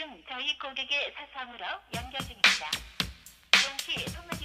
지금 저희 고객의 사상으로 연결 중입니다. 용시 소문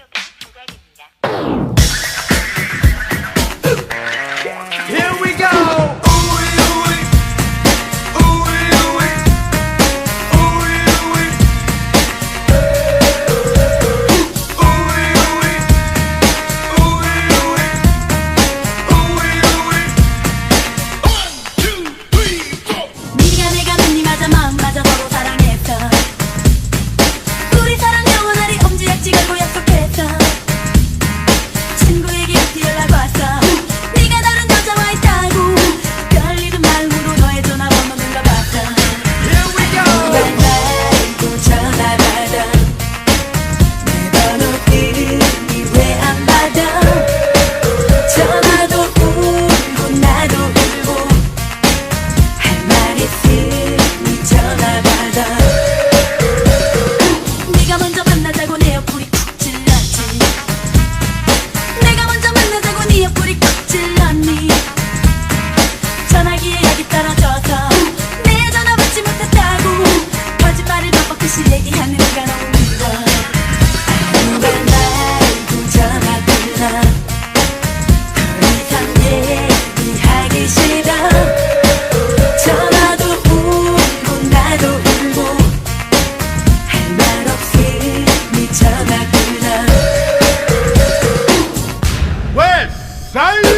사이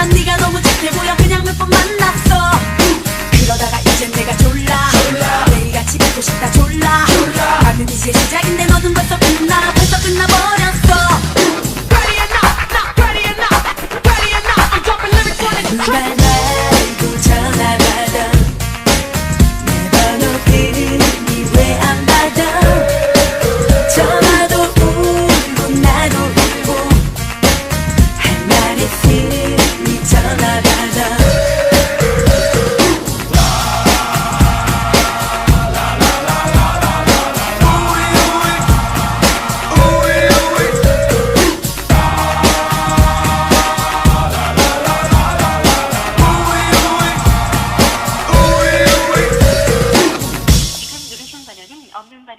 처음엔 네가 그러다가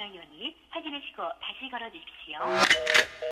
담당 요원이 확인하시고 다시 걸어 주십시오.